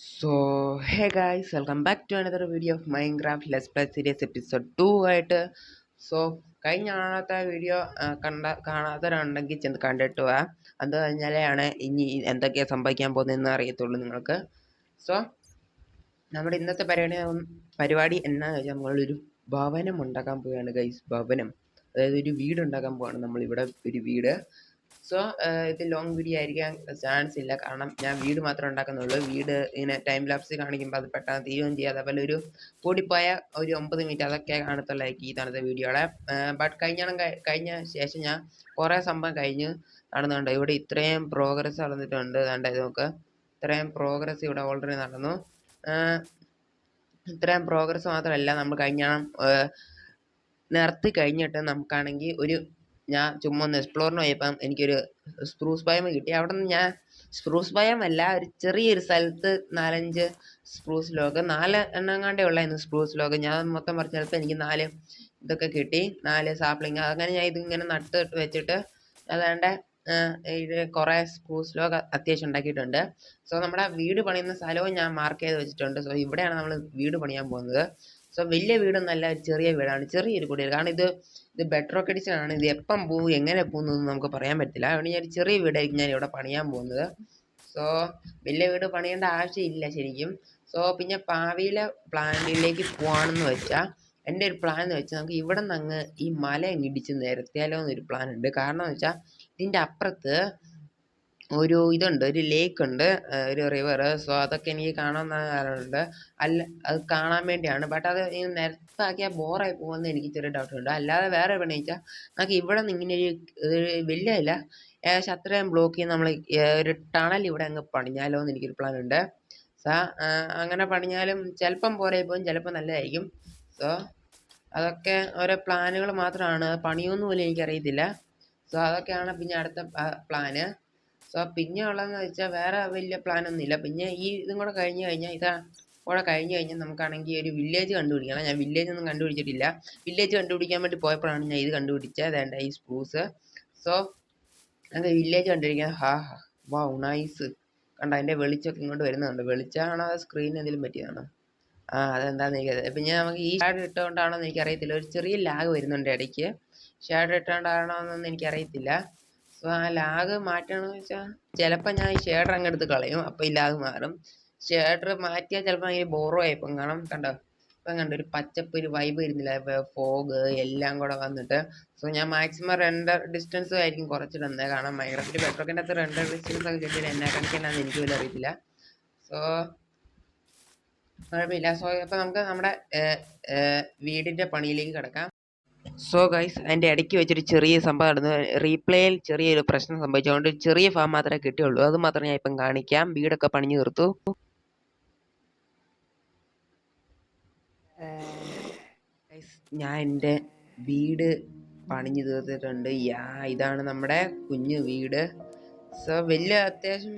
So hey guys welcome back to another video of Minecraft less plus series episode two ആയിട്ട്. So കഴിഞ്ഞ കാണാത്ത video കണ്ട കാണാത്തവരുണ്ടെങ്കിൽ ചെന്ന് കണ്ടിട്ട് പോവാ അത് കഴിഞ്ഞാലാണ് ഇനി എന്തൊക്കെയാണ് സംഭവിക്കാൻ പോകുന്നതെന്ന് അറിയത്തുള്ളൂ നിങ്ങൾക്ക്. സോ നമ്മുടെ ഇന്നത്തെ പരിപാടി പരിപാടി എന്നാന്ന് വെച്ചാൽ നമ്മളൊരു ഭവനം ഉണ്ടാക്കാൻ പോവുകയാണ് ഗൈസ് ഭവനം. അതായത് ഒരു വീട് ഉണ്ടാക്കാൻ പോവാണ് നമ്മളിവിടെ ഒരു വീട്. സോ ഇത് ലോങ് വീഡിയോ ആയിരിക്കാൻ ചാൻസ് ഇല്ല. കാരണം ഞാൻ വീട് മാത്രമേ ഉണ്ടാക്കുന്നുള്ളൂ. വീട് ഇങ്ങനെ ടൈം ലാപ്സ് കാണിക്കുമ്പോൾ അത് പെട്ടെന്ന് തീരുകയും ചെയ്യും. അതേപോലെ ഒരു കൂടിപ്പോയ ഒരു ഒമ്പത് മിനിറ്റ് അതൊക്കെ കാണത്തുള്ളായിരിക്കും ഈ തണുത്ത വീഡിയോകളെ ബട്ട് കഴിഞ്ഞ കഴിഞ്ഞ ശേഷം ഞാൻ കുറേ സംഭവം കഴിഞ്ഞ് നടന്നുണ്ട് ഇവിടെ ഇത്രയും പ്രോഗ്രസ് നടന്നിട്ടുണ്ട്. വേണ്ട നോക്ക് ഇത്രയും പ്രോഗ്രസ് ഇവിടെ ഓൾറെഡി നടന്നു. ഇത്രയും പ്രോഗ്രസ് മാത്രമല്ല നമ്മൾ കഴിഞ്ഞ നിർത്തി കഴിഞ്ഞിട്ട് നമുക്കാണെങ്കിൽ ഒരു ഞാൻ ചുമ്മാ ഒന്ന് എക്സ്പ്ലോറിന് പോയപ്പം എനിക്കൊരു സ്പ്രൂസ് പയം കിട്ടി. അവിടെ നിന്ന് ഞാൻ സ്പ്രൂസ് പയം അല്ല ഒരു ചെറിയൊരു സ്ഥലത്ത് നാലഞ്ച് സ്പ്രൂസ് ലോഗ് നാല് എണ്ണങ്ങാണ്ടേ ഉള്ളായിരുന്നു സ്പ്രൂസ് ലോഗ് ഞാൻ മൊത്തം പറിച്ചെടുത്ത് എനിക്ക് നാല് ഇതൊക്കെ കിട്ടി. നാല് സാപ്ലിങ് അങ്ങനെ ഞാൻ ഇതിങ്ങനെ നട്ട് വെച്ചിട്ട് അതാണ്ട് ഇത് കുറേ സ്പ്രൂസ് ലോഗ് അത്യാവശ്യം ഉണ്ടാക്കിയിട്ടുണ്ട്. സോ നമ്മുടെ വീട് പണിയുന്ന സ്ഥലവും ഞാൻ മാർക്ക് ചെയ്ത് വെച്ചിട്ടുണ്ട്. സോ ഇവിടെയാണ് നമ്മൾ വീട് പണിയാൻ പോകുന്നത്. സോ വലിയ വീടൊന്നല്ല ചെറിയ വീടാണ്. ചെറിയൊരു കുടിയിൽ കാരണം ഇത് ഇത് എഡിഷൻ ആണ് ഇത് എപ്പം പോകും എങ്ങനെ പോകുന്നതെന്ന് നമുക്ക് പറയാൻ പറ്റില്ല. അതുകൊണ്ട് ഞാൻ ചെറിയ വീടായിരിക്കും ഞാൻ ഇവിടെ പണിയാൻ പോകുന്നത്. സോ വലിയ വീട് പണിയേണ്ട ആവശ്യമില്ല ശരിക്കും. സോ പിന്നെ ഭാവിയിലെ പ്ലാനിലേക്ക് പോവാണെന്ന് വെച്ചാൽ എന്റെ ഒരു പ്ലാൻ എന്ന് വെച്ചാൽ നമുക്ക് ഇവിടെ നിന്ന് അങ്ങ് ഈ മല ഇടിച്ച് നിരത്തിയാലോ എന്നൊരു പ്ലാൻ ഉണ്ട്. കാരണം എന്ന് വെച്ചാൽ ഇതിന്റെ അപ്പുറത്ത് ഒരു ഇതുണ്ട് ഒരു ലേക്ക് ഉണ്ട് ഒരു റിവർ സോ അതൊക്കെ എനിക്ക് കാണാൻ ഉണ്ട് അല്ല അത് കാണാൻ വേണ്ടിയാണ്. ബട്ട് അത് നിരത്താക്കിയാൽ ബോറായി പോകുമെന്ന് എനിക്ക് ചെറിയ ഡൗട്ട് ഉണ്ട്. അല്ലാതെ വേറെ എവിടെ വെച്ചാൽ നമുക്ക് ഇവിടെ നിന്ന് ഇങ്ങനെ ഒരു വലിയ ഇല്ല ഏകദേശം അത്രയും ബ്ലോക്ക് ചെയ്ത് നമ്മൾ ഒരു ടണൽ ഇവിടെ അങ്ങ് പണിഞ്ഞാലോ എന്ന് എനിക്കൊരു പ്ലാൻ ഉണ്ട്. സോ അങ്ങനെ പണിഞ്ഞാലും ചിലപ്പം പോരായി പോകും ചിലപ്പം നല്ലതായിരിക്കും. സോ അതൊക്കെ ഓരോ പ്ലാനുകൾ മാത്രമാണ്. പണിയൊന്നും പോലും എനിക്കറിയത്തില്ല. സോ അതൊക്കെയാണ് പിന്നെ അടുത്ത പ്ലാന് സോ പിന്നെ ഉള്ളതെന്ന് വെച്ചാൽ വേറെ വലിയ പ്ലാനൊന്നും ഇല്ല പിന്നെ ഈ ഇതും കൂടെ കഴിഞ്ഞ് കഴിഞ്ഞാൽ ഇതാ കൂടെ കഴിഞ്ഞ് കഴിഞ്ഞാൽ നമുക്കാണെങ്കിൽ ഒരു വില്ലേജ് കണ്ടുപിടിക്കണം. ഞാൻ വില്ലേജ് ഒന്നും കണ്ടുപിടിച്ചിട്ടില്ല. വില്ലേജ് കണ്ടുപിടിക്കാൻ വേണ്ടി പോയപ്പോഴാണ് ഞാൻ ഇത് കണ്ടുപിടിച്ചത്. വേണ്ട ഈ സ്പ്രൂസ് സോ അത് വില്ലേജ് കണ്ടുപിടിക്കാൻ. ഹാ വാ നൈസ്. കണ്ട അതിന്റെ വെളിച്ചമൊക്കെ ഇങ്ങോട്ട് വരുന്നുണ്ട് വെളിച്ചമാണോ അത് സ്ക്രീൻ എന്തെങ്കിലും പറ്റിയതാണോ? ആ അതെന്താണെന്ന് എനിക്കറിയാം. പിന്നെ നമുക്ക് ഈ ഷാഡ് ഇട്ടുകൊണ്ടാണോ എന്ന് എനിക്കറിയത്തില്ല. ഒരു ചെറിയ ലാഗ് വരുന്നുണ്ട് ഇടയ്ക്ക്. ഷാഡ് ഇട്ടുകൊണ്ടാണോ എന്നൊന്നും എനിക്കറിയത്തില്ല. സോ ആ ലാഗ് മാറ്റണമെന്ന് വെച്ചാൽ ചിലപ്പോൾ ഞാൻ ഈ ഷേഡർ അങ്ങ് എടുത്ത് കളയും അപ്പോൾ ഈ ലാഗ് മാറും. ഷേഡർ മാറ്റിയാൽ ചിലപ്പോൾ ഭയങ്കര ബോറോ ആയിപ്പോൾ കാണാം കണ്ടോ ഇപ്പം കണ്ടോ ഒരു പച്ചപ്പ് ഒരു വൈബ് വരുന്നില്ല. ഫോഗ് എല്ലാം കൂടെ വന്നിട്ട്. സോ ഞാൻ മാക്സിമം റെൻഡർ ഡിസ്റ്റൻസ് ആയിരിക്കും കുറച്ചിടുന്നത് കാരണം മൈക്രോഫിറ്റ് ബെറ്ററൊക്കെ അകത്ത് റെൻഡർ ഡിസ്റ്റൻസ് ഒക്കെ കിട്ടിയില്ല എന്നാ കണക്കിനാന്ന് എനിക്ക് പോലും അറിയത്തില്ല. സോ കുഴപ്പമില്ല. സോ അപ്പോൾ നമുക്ക് നമ്മുടെ വീടിന്റെ പണിയിലേക്ക് കിടക്കാം. സോ ഗൈസ് അതിന്റെ ഇടയ്ക്ക് വെച്ചൊരു ചെറിയ സംഭവം നടന്നു. റീപ്ലേയിൽ ചെറിയൊരു പ്രശ്നം സംഭവിച്ചുകൊണ്ട് ചെറിയ ഫാം മാത്രമേ കിട്ടിയുള്ളൂ. അത് മാത്രം ഞാൻ ഇപ്പം കാണിക്കാം. വീടൊക്കെ പണിഞ്ഞു തീർത്തു. ഞാൻ എന്റെ വീട് പണിഞ്ഞു തീർത്തിട്ടുണ്ട്. യാ ഇതാണ് നമ്മുടെ കുഞ്ഞു വീട്. സോ വലിയ അത്യാവശ്യം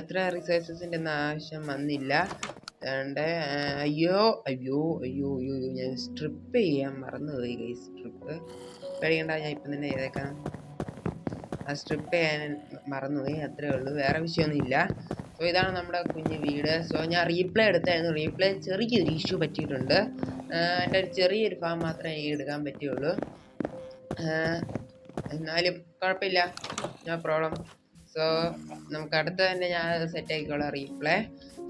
അത്ര റിസോഴ്സസിന്റെ ഒന്നും ആവശ്യം വന്നില്ല. അതുകൊണ്ട് അയ്യോ അയ്യോ അയ്യോ അയ്യോ ഞാൻ സ്ട്രിപ്പ് ചെയ്യാൻ മറന്നുപോയി കൈ സ്ട്രിപ്പ് കഴിയണ്ട ഞാൻ ഇപ്പം തന്നെ ചെയ്തേക്കാം. ആ സ്ട്രിപ്പ് ചെയ്യാൻ മറന്നുപോയി അത്രേ ഉള്ളൂ വേറെ വിഷയമൊന്നുമില്ല. സോ ഇതാണ് നമ്മുടെ കുഞ്ഞ് വീട്. സോ ഞാൻ റീപ്ലേ എടുത്തായിരുന്നു. റീപ്ലേ ചെറിയൊരു ഇഷ്യൂ പറ്റിയിട്ടുണ്ട്. എന്റെ ഒരു ചെറിയൊരു ഫാം മാത്രമേ എനിക്ക് എടുക്കാൻ പറ്റുള്ളൂ എന്നാലും കുഴപ്പമില്ല. നോ പ്രോബ്ലം സോ നമുക്ക് അടുത്ത തന്നെ ഞാൻ സെറ്റ് ആക്കിക്കോളാം റീപ്ലേ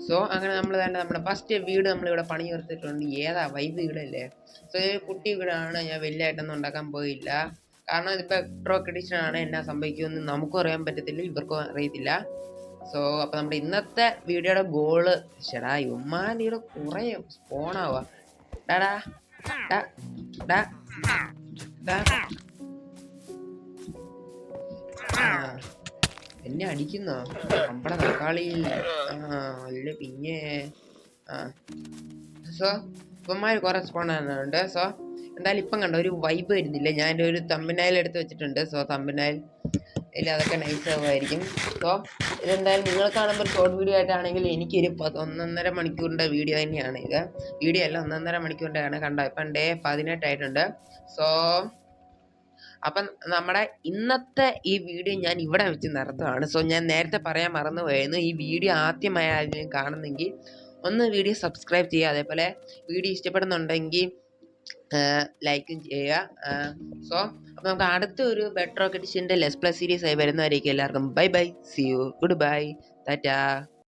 സോ അങ്ങനെ നമ്മൾ തന്നെ നമ്മുടെ ഫസ്റ്റ് വീട് നമ്മളിവിടെ പണി ചേർത്തിട്ടുണ്ട് ഏതാ വൈബ് വീടല്ലേ? സോ ഈ കുട്ടി വീടാണ് ഞാൻ വലിയതായിട്ടൊന്നും ഉണ്ടാക്കാൻ പോയില്ല. കാരണം ഇതിപ്പോൾ എഡിഷൻ ആണ്. എന്നാ സംഭവിക്കുമെന്ന് നമുക്കും അറിയാൻ പറ്റത്തില്ല. ഇവർക്കും അറിയത്തില്ല. സോ അപ്പോൾ നമ്മുടെ ഇന്നത്തെ വീഡിയോയുടെ ഗോൾ ചേടാ ഉമ്മാലിയുടെ കുറേ സ്പോണാവാ ഡാടാ ഡാ ഡാ ഡാ എന്നെ അടിക്കുന്നോ? നമ്മുടെ തക്കാളി അല്ല പിന്നെ സോ ഇപ്പന്മാർ കുറേ സ്പോണുണ്ട് സോ എന്തായാലും ഇപ്പം കണ്ട ഒരു വൈബ് വരുന്നില്ല. ഞാൻ ഒരു തമ്പിനായൽ എടുത്ത് വെച്ചിട്ടുണ്ട്. സോ തമ്പിനായൽ ഇല്ല അതൊക്കെ നൈസ് ആവുമായിരിക്കും. സോ ഇതെന്തായാലും നിങ്ങൾ കാണുമ്പോൾ ഒരു ഷോർട്ട് വീഡിയോ ആയിട്ടാണെങ്കിൽ എനിക്കൊരു ഒന്നൊന്നര മണിക്കൂറിന്റെ വീഡിയോ തന്നെയാണ് ഇത്. വീഡിയോ അല്ല ഒന്നൊന്നര മണിക്കൂറിന്റെയാണ്. കണ്ടോ ഇപ്പം ഡേ പതിനെട്ടായിട്ടുണ്ട്. സോ അപ്പം നമ്മുടെ ഇന്നത്തെ ഈ വീഡിയോ ഞാൻ ഇവിടെ വെച്ച് നിർത്തുകയാണ് സോ ഞാൻ നേരത്തെ പറയാൻ മറന്നു പോയിരുന്നു ഈ വീഡിയോ ആദ്യമായി ആരെങ്കിലും കാണുന്നെങ്കിൽ ഒന്ന് വീഡിയോ സബ്സ്ക്രൈബ് ചെയ്യുക. അതേപോലെ വീഡിയോ ഇഷ്ടപ്പെടുന്നുണ്ടെങ്കിൽ ലൈക്കും ചെയ്യുക. സോ അപ്പോൾ നമുക്ക് അടുത്ത ഒരു ബെറ്റർ റോക്കറ്റിന്റെ ലെസ് പ്ലസ് സീരീസ് ആയി വരുന്നവരേക്കും എല്ലാവർക്കും bye bye see you good bye tata